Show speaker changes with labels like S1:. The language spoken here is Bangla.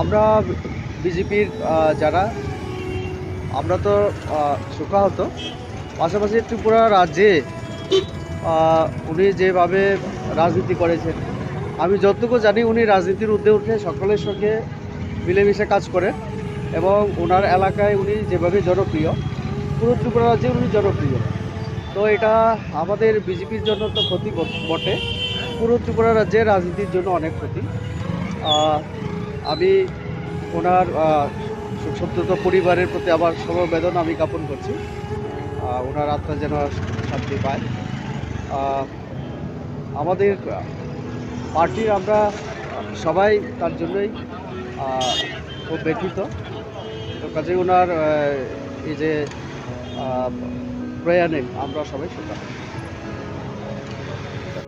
S1: আমরা বিজেপির যারা, আমরা তো শোকাহত। পাশাপাশি ত্রিপুরা রাজ্যে উনি যেভাবে রাজনীতি করেছেন, আমি যতটুকু জানি উনি রাজনীতির ঊর্ধ্বে উঠে সকলের সঙ্গে মিলেমিশে কাজ করেন এবং ওনার এলাকায় উনি যেভাবে জনপ্রিয়, পুরো ত্রিপুরা রাজ্যে উনি জনপ্রিয়। তো এটা আমাদের বিজেপির জন্য তো ক্ষতি বটে পুরো ত্রিপুরা রাজ্যের রাজনীতির জন্য অনেক ক্ষতি। আমি ওনার আহ, সত্যত পরিবারের প্রতি আমার সমবেদনা আমি জ্ঞাপন করছি। ওনার আত্মা যেন শান্তি পায়। আমাদের পার্টির আমরা সবাই তার জন্যই খুব ব্যথিত। তো কাজে ওনার এই যে প্রয়াণে আমরা সবাই শোকাহত